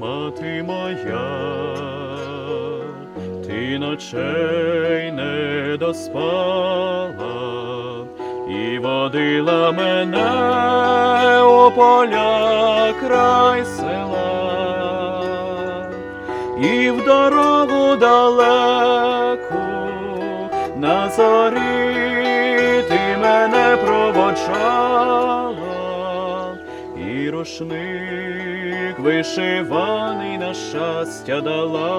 мати моя, ти ночей не доспала і водила мене у поля край села, і в дорогу далеку на зорі ти мене проводжала, і рушник вишиваний на щастя дала,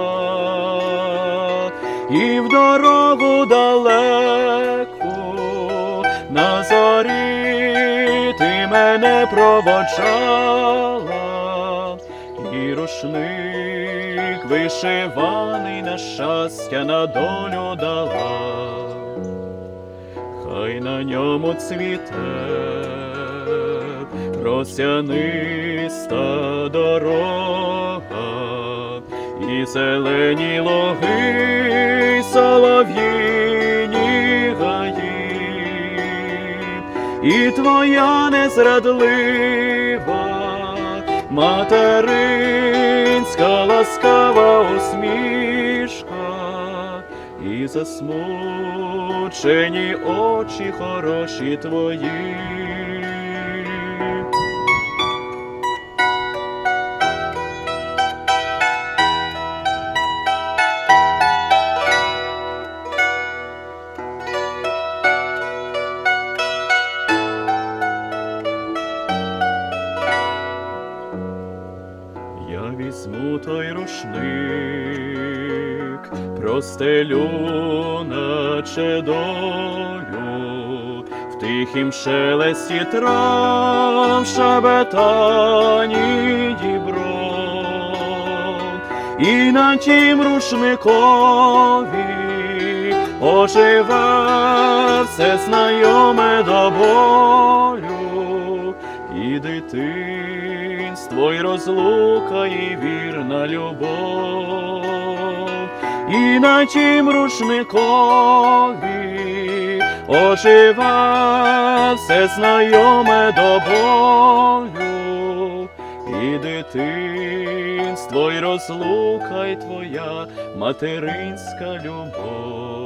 і в дорогу далеку на зорі ти мене проводжала, і рушник вишиваний на щастя на долю дала, хай на ньому цвіте просяниста дорога, і зелені логи, солов'їні гаї, і твоя незрадлива материнська ласкава усмішка, і засмучені очі хороші твої. Візьму той рушник, простелю наче долю, в тихім шелесті трав шебетані дібро, і на тім рушникові оживе все знайоме до болю, і дитинство, і розлука, і вірна любов, і на тім рушникові оживе все знайоме до болю, і дитинство, і розлука, і твоя материнська любов.